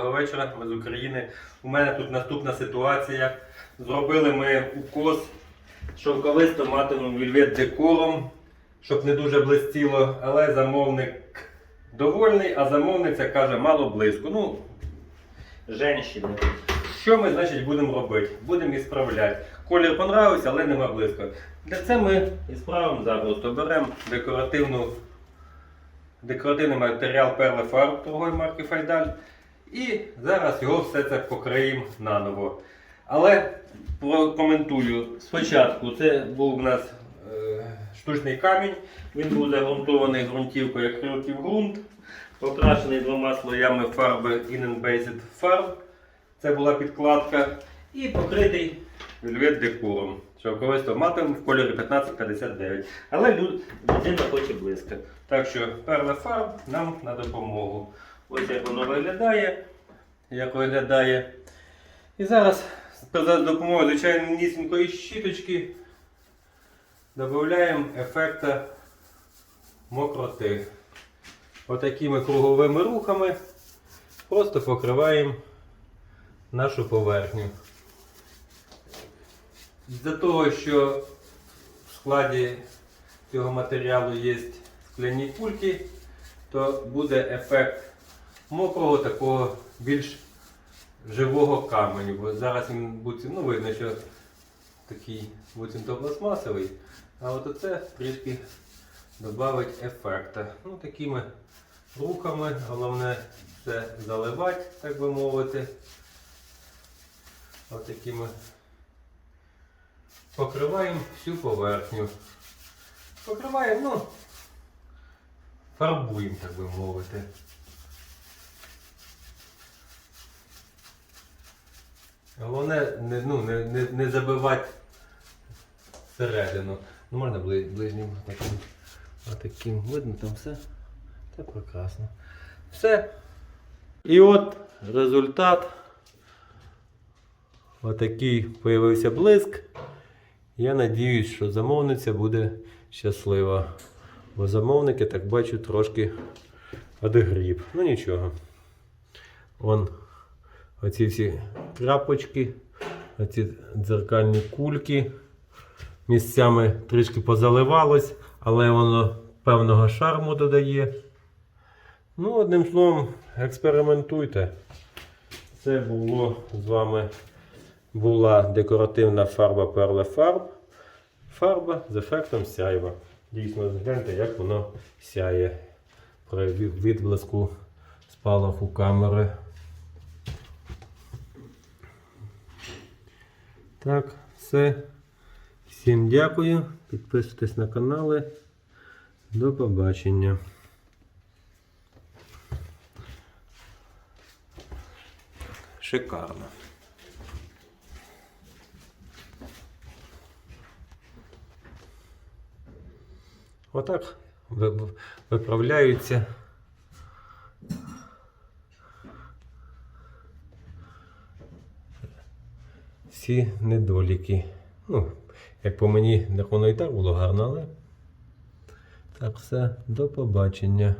вечора. Ми з України. У мене тут наступна ситуація. Зробили ми укос шовковистим матовим вільвет декором, щоб не дуже блистіло, але замовник довольний, а замовниця каже, мало близько. Ну, женщини. Що ми, значить, будемо робити? Будемо ісправляти. Колір понравився, але нема близько. Для це ми ісправимо запросто. Беремо декоративну, декоративний матеріал перли фарб торгової марки Файдаль. І зараз його все це покриємо наново. Але прокоментую. Спочатку це був у нас е, штучний камінь. Він був загрунтований ґрунтівкою як крилків ґрунт, покрашений двома слоями фарби In Farb. Це була підкладка. І покритий вельвет декором. Шовковисто матовим в кольорі 1559. Але лю- людина хоче близько. Так що перла фарб нам на допомогу. Ось як воно виглядає. Як виглядає. І зараз за допомогою звичайнісінької щіточки додаємо ефекта мокроти. Отакими круговими рухами просто покриваємо нашу поверхню. З-за того, що в складі цього матеріалу є скляні кульки, то буде ефект мокрого, такого більш живого каменю. Бо зараз він буцім, ну видно, що такий буцімто пластмасовий, а от оце трішки додавить ефекта. Ну, такими рухами, головне це заливати, так би мовити. От такими покриваємо всю поверхню. Покриваємо, ну, фарбуємо, так би мовити. Головне не, ну, не, не, не забивати всередину. Ну, можна ближнім таким, таким видно там все. Так прекрасно. Все. І от результат. Отакий появився блиск. Я надіюсь, що замовниця буде щаслива. Бо замовники, так бачу, трошки одегріб. Ну нічого. Вон оці всі крапочки, оці дзеркальні кульки. Місцями трішки позаливалось, але воно певного шарму додає. Ну, одним словом, експериментуйте. Це було з вами була декоративна фарба Perle Farb. Фарба з ефектом сяйва. Дійсно, гляньте, як воно сяє при відблиску спалаху камери. Так, все. Всім дякую. Підписуйтесь на канали. До побачення. Шикарно. Отак ви- ви- виправляються. Всі недоліки. Ну, як по мені, так воно і так було гарно, але так все, до побачення.